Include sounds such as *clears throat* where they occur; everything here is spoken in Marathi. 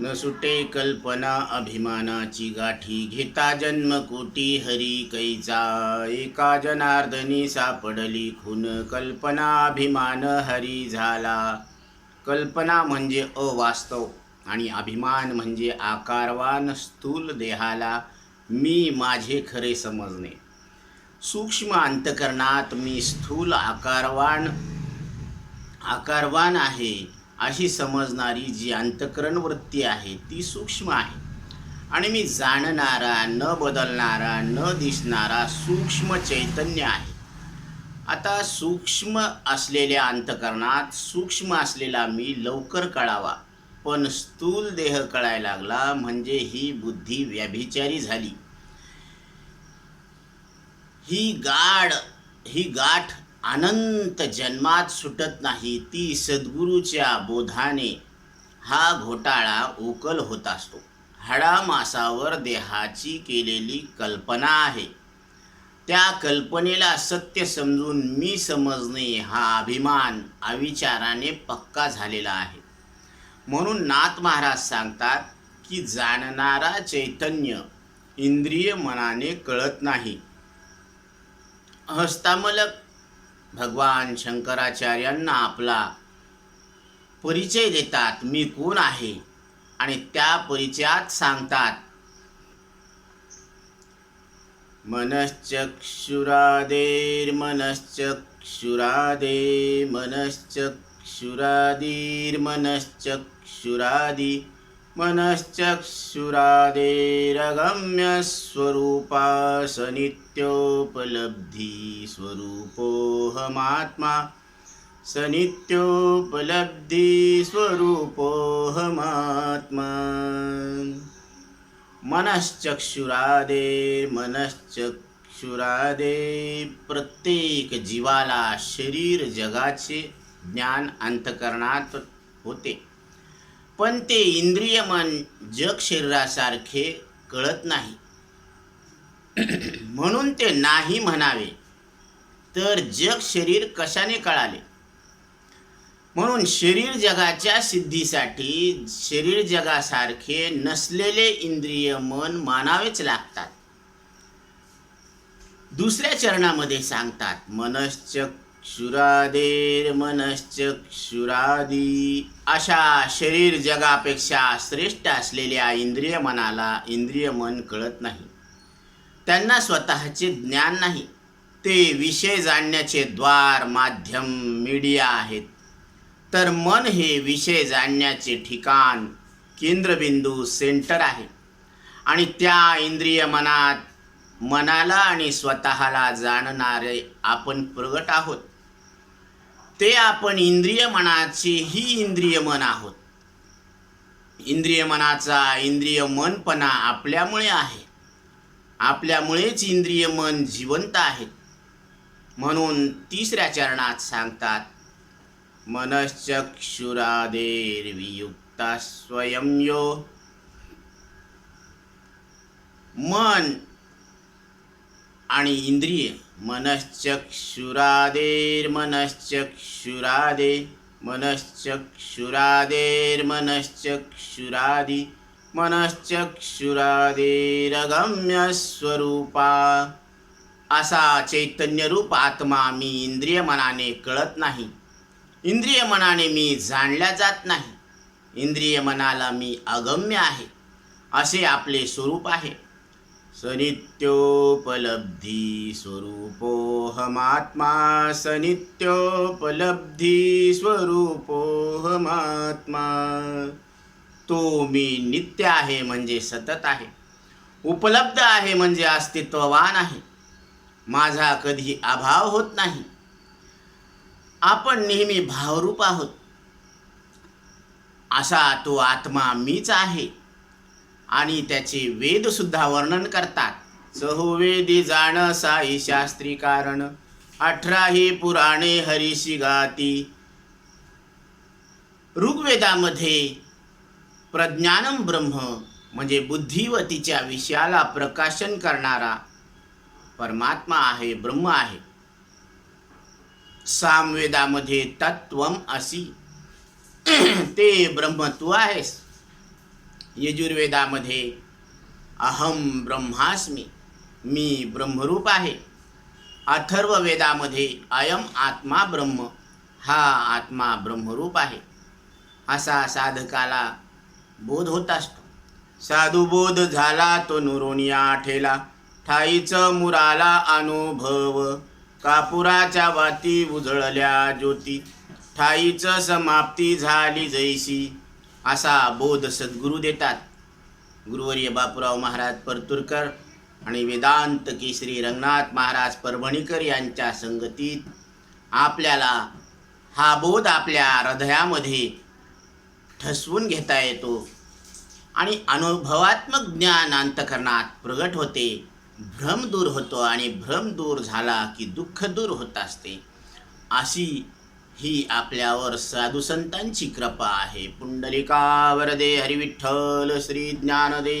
न सुटे कल्पना अभिमानाची गाठी घेता जन्म कोटी हरी कैचा एका जनार्दनी सापडली खून कल्पना अभिमान हरी झाला. कल्पना म्हणजे अवास्तव आणि अभिमान म्हणजे आकारवान स्थूल देहाला. मी माझे खरे समजणे. सूक्ष्म अंतकरणात मी स्थूल आकारवान आकारवान आहे. अशी समजणारी जी अंतकरण वृत्ती आहे ती सूक्ष्म आहे. आणि मी जाणणारा न बदलणारा न दिसणारा सूक्ष्म चैतन्य आहे. आता सूक्ष्म असलेल्या अंतकरणात सूक्ष्म असलेला मी लवकर कळावा. पण स्थूल देह कळायला लागला म्हणजे ही बुद्धी व्याभिचारी झाली. ही गाढ ही गाठ अनंत जन्मात सुटत नाही ती सद्गुरूच्या बोधाने. हा घोटाळा उकल होत असतो. हाडामासावर देहाची केलेली कल्पना आहे. त्या कल्पनेला सत्य समजून मी समजणे हा अभिमान अविचाराने पक्का झालेला आहे. म्हणून नाथ महाराज सांगतात की जाणणारा चैतन्य इंद्रिय मनाने कळत नाही. हस्तामलक भगवान शंकराचार्यांना आपला परिचय देतात मी कोण आहे? आणि त्या परिचयात सांगतात मनश्चक्षुरादेर्मनश्चक्षुरादे मनश्चक्षुरादीर्मनश्चक्षुरादि मनश्चक्षुरादेरगम्यस्वरूपा स नित्योपलब्धि स्वरूपोऽहमात्मा स नित्योपलब्धि मनश्चक्षुरादे मनश्चक्षुरादे प्रत्येक जीवाला शरीर जगाचे ज्ञान अंतकरणात होते। पण ते इंद्रिय मन जग शरीरासारखे कळत नाही. *clears throat* म्हणून ते नाही म्हणावे. तर जग शरीर कशाने कळाले? म्हणून शरीर जगाच्या सिद्धीसाठी शरीर जगासारखे नसलेले इंद्रिय मन मानावेच लागतात. दुसऱ्या चरणामध्ये सांगतात मनश्चक मनश्चक्षुरादी अशा शरीर जगापेक्षा श्रेष्ठ असलेल्या इंद्रिय मनाला इंद्रिय मन कळत नाही. त्यांना स्वतःचे ज्ञान नाही. ते विषय जाणण्याचे द्वार माध्यम मीडिया आहेत. तर मन हे विषय जाणण्याचे ठिकाण केंद्रबिंदू सेंटर आहे. आणि त्या इंद्रिय मनात मनाला आणि स्वतःला जाणणारे आपण प्रगट आहोत. ते आपण इंद्रिय मनाचे ही इंद्रिय मन आहोत. इंद्रिय मनाचा इंद्रिय मनपणा आपल्यामुळे आहे. आपल्यामुळेच इंद्रिय मन जिवंत आहेत म्हणून तिसऱ्या चरणात सांगतात मनश्चक्षुरादेर्वियुक्ता स्वयं यो. मन आणि इंद्रिय मनश्चक्षुरादेर्मनश्चक्षुरादे मनश्चक्षुरादेर्मनश्चक्षुरादि मनश्चक्षुरादेरगम्यस्वरूपा। असा चैतन्यरूप आत्मा मी इंद्रिय मनाने कळत नाही. इंद्रिय मनाने मी जाणल्या जात नाही. इंद्रिय मनाला मी अगम्य आहे. असे आपले स्वरूप आहे. सनित्योपलब्धी स्वरूपोऽहमात्मा सनित्योपलब्धी स्वरूपोहमात्मा तो मी नित्य आहे म्हणजे सतत आहे. उपलब्ध आहे म्हणजे अस्तित्ववान आहे. माझा कधी अभाव होत नाही. आपण नेहमी भावरूप आहोत. असा तो आत्मा मीच आहे. आणि त्याचे वेद सुद्धा वर्णन करतात. सहुवेदी जाण साई शास्त्री कारण अठराही पुराणे हरिशी गाती. ऋग्वेदामध्ये प्रज्ञानम ब्रह्म म्हणजे बुद्धिवतीच्या विषयाला प्रकाशन करणारा परमात्मा आहे ब्रह्म आहे. सामवेदामध्ये तत्वम असी. ते ब्रह्मत्व आहेस. यजुर्वेदामध्ये अहम ब्रह्मास्मी मी ब्रह्मरूप आहे. अथर्ववेदामध्ये अयम आत्मा ब्रह्म हा आत्मा ब्रह्मरूप आहे. असा साधकाला बोध होत असतो. साधुबोध झाला तो नुरोनिया ठेला ठाईच मुराला अनुभव. कापुराच्या वाती उजळल्या ज्योती ठाईच समाप्ती झाली जैसी. असा बोध सद्गुरू देतात. गुरुवर्य बापूराव महाराज परतुरकर आणि वेदांत केसरी रंगनाथ महाराज परभणीकर यांच्या संगतीत आपल्याला हा बोध आपल्या हृदयामध्ये ठसवून घेता येतो आणि अनुभवात्मक ज्ञान अंतकरणात प्रगट होते. भ्रम दूर होतो आणि भ्रम दूर झाला की दुःख दूर होत असते. अशी ही आपल्यावर साधू संतांची कृपा आहे. पुंडलिका वरदे हरिविठ्ठल श्री ज्ञानदे